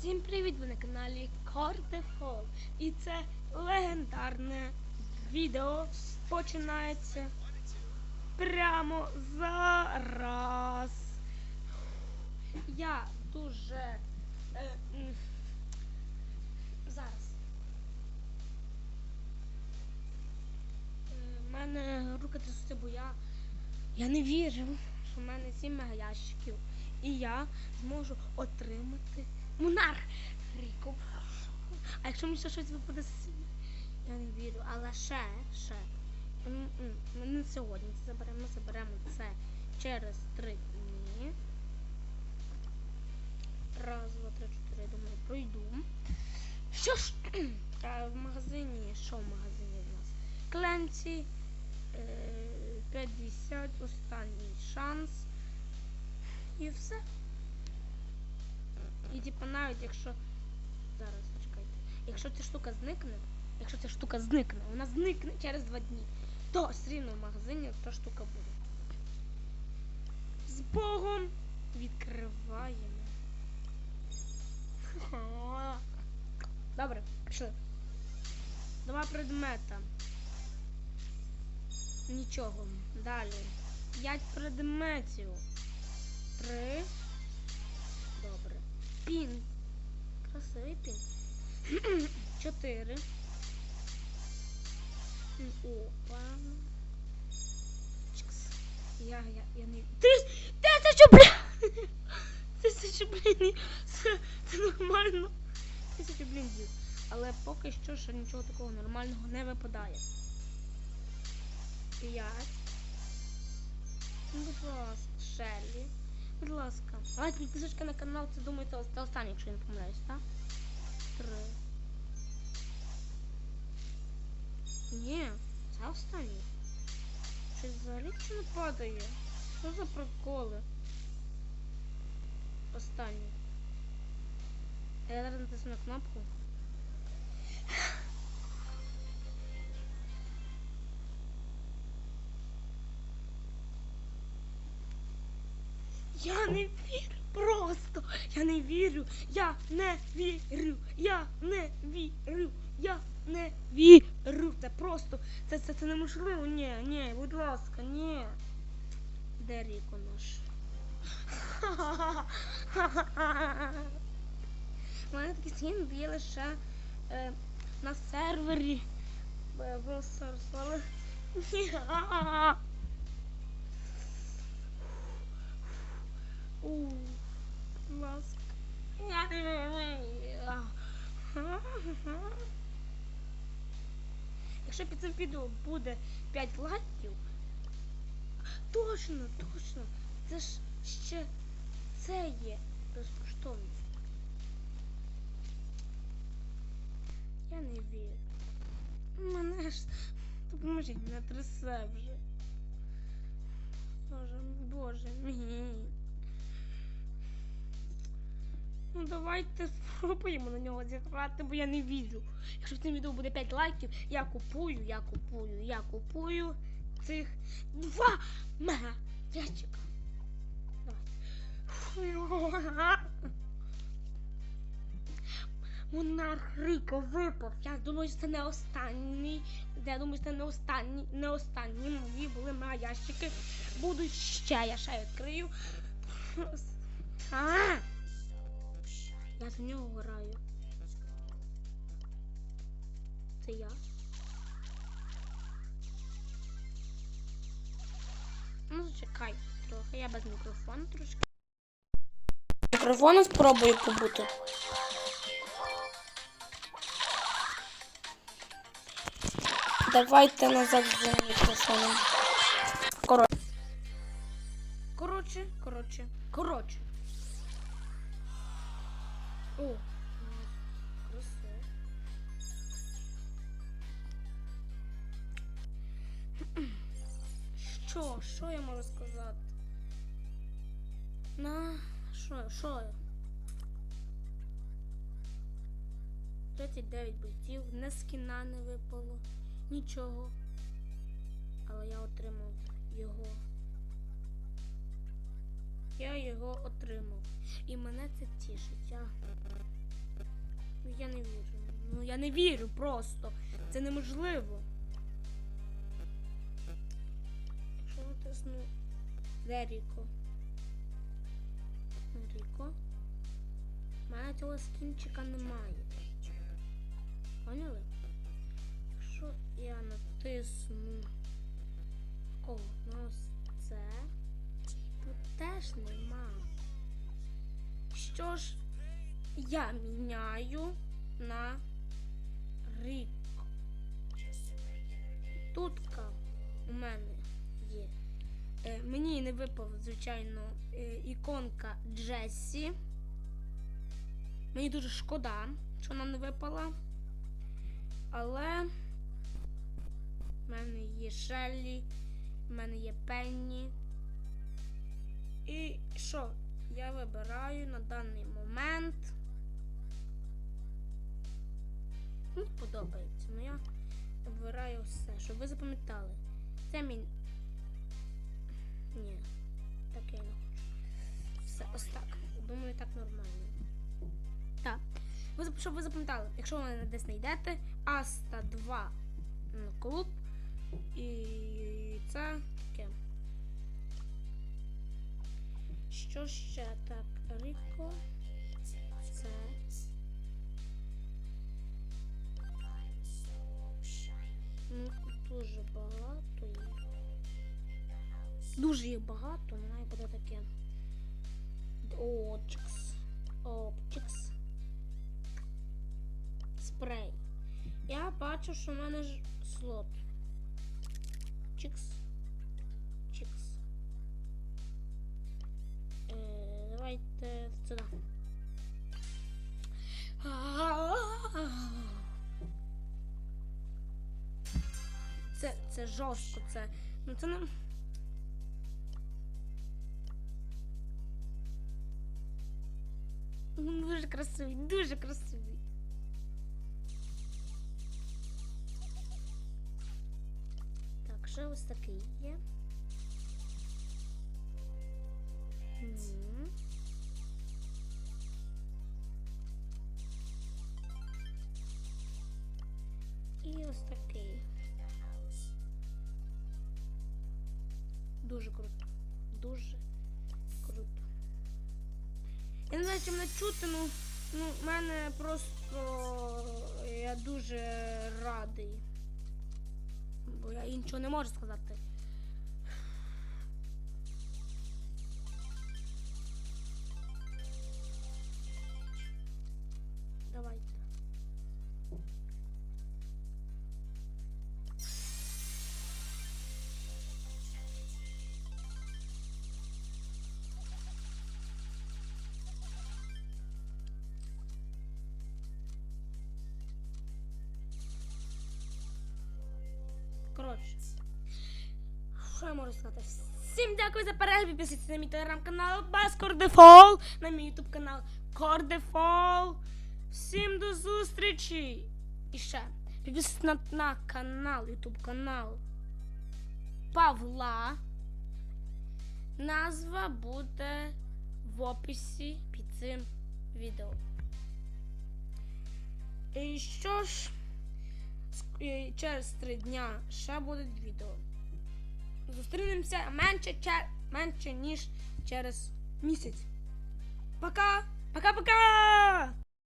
Всім привіт! Ви на каналі Кортефол. І це легендарне відео починається прямо зараз. Я дуже е, зараз. У мене руки трясуться, бо я, я не вірю, що в мене 7 мегаящиків. І я зможу отримати монарх Ріку. А якщо мені ще щось випаде з я не вірю, але ще, ще. Ми не сьогодні це заберемо, ми заберемо це через три дні. Раз, два, три, чотири, я думаю, пройду. Що ж, а в магазині, що в магазині в нас? Кленці, е, 50, останній шанс. І все. І типу навіть якщо. Зараз чекайте. Якщо ця штука зникне, якщо ця штука зникне, вона зникне через два дні, то все рівно в магазині та штука буде. З Богом відкриваємо. Добре, пішли. Два предмета. Нічого. Далі. П'ять предметів. Три. Пін. Красивий пін. Чотири. Опа. Чикс. Я, я, я не... Ти, тисячу, блін! Тисячу, блін, це, це нормально. Тисячу, бліндів. Але поки що ще нічого такого нормального не випадає. П'ять. Ну, Будь ласка, Шеллі. Будь ласка. Давайте підписочка на канал, це думаю, це, це останнє, якщо я не помиляюсь, так? Три. Ні, це останнє. Щось взагалі що не падає. Що за приколи? Останнє. Я зараз натисну на кнопку. Я не вірю просто. Я не вірю. Я не вірю. Я не вірю. Я не вірю. Це просто. Це, це, це неможливо. Ні, ні, будь ласка, ні. Де Ріко наш? У мене такий скін є лише е, на сервері. Е, Brawl Stars, але... Ні. У, вмію. Якщо під цим відео буде 5 лайків, точно, точно, це ж ще це є безкоштовно. Я не вірю. Мене ж допоможіть, мене трясе вже. Давайте спробуємо на нього зіграти, бо я не вірю. Якщо в цьому відео буде 5 лайків, я купую, я купую, я купую цих два мега ящика. Давай. Монарх Рико випав. Я думаю, що це не останній. Я думаю, що це не останній, не останні мої були мега ящики. Будуть ще, я ще відкрию. А! Я за нього граю. Це я. Ну, зачекай трохи, я без мікрофону трошки. Мікрофону спробую побути. Давайте назад за мікрофоном. Коротше. Коротше, коротше, коротше. Що? Що я можу сказати? На що? Що? я? 39 бойців, не скіна не випало, нічого. Але я отримав його. Я його отримав. І мене це тішить. Я не вірю. Ну, я не вірю просто. Це неможливо. Натисну. Де Ріко? Ріко? У мене цього скінчика немає. Поняли? Якщо я натисну о, на ось це, тут теж нема. Що ж, я міняю на рік. Тутка у мене мені не випав, звичайно, е, іконка Джессі. Мені дуже шкода, що вона не випала. Але в мене є Шеллі, в мене є Пенні. І що? Я вибираю на даний момент. Мені подобається, ну я вибираю все, щоб ви запам'ятали. Це мій. Ні, так я не хочу. Все, ось так. Думаю, так нормально. Так. Ви, щоб ви запам'ятали, якщо ви мене десь знайдете, Аста 2 м, клуб. І це таке. Що ще так? Ріко. Дуже їх багато, ну має буде таке. Очикс. Опчикс. Спрей. Я бачу, що в мене ж слот. Чикс. Чикс. Е, давайте сюди. Це, це жорстко, це. Ну це не. Ну, Дуже красивий, дуже красивий. Так, ще ось такий є. Мгм. І ось такий. Дуже круто. Дуже. Я не знаю, чи мене чути, ну, ну, мене просто я дуже радий. Бо я іншого не можу сказати. Коротше. Що я можу сказати? Всім дякую за перегляд. Підписуйтесь на мій телеграм-канал Бас Кордефол, на мій ютуб канал Кордефол. Всім до зустрічі! І ще підписуйтесь на, на канал, ютуб канал Павла. Назва буде в описі під цим відео. І що ж, через три дня ще будуть відео. Зустрінемося менше, чер... менше ніж через місяць. Пока! Пока-пока!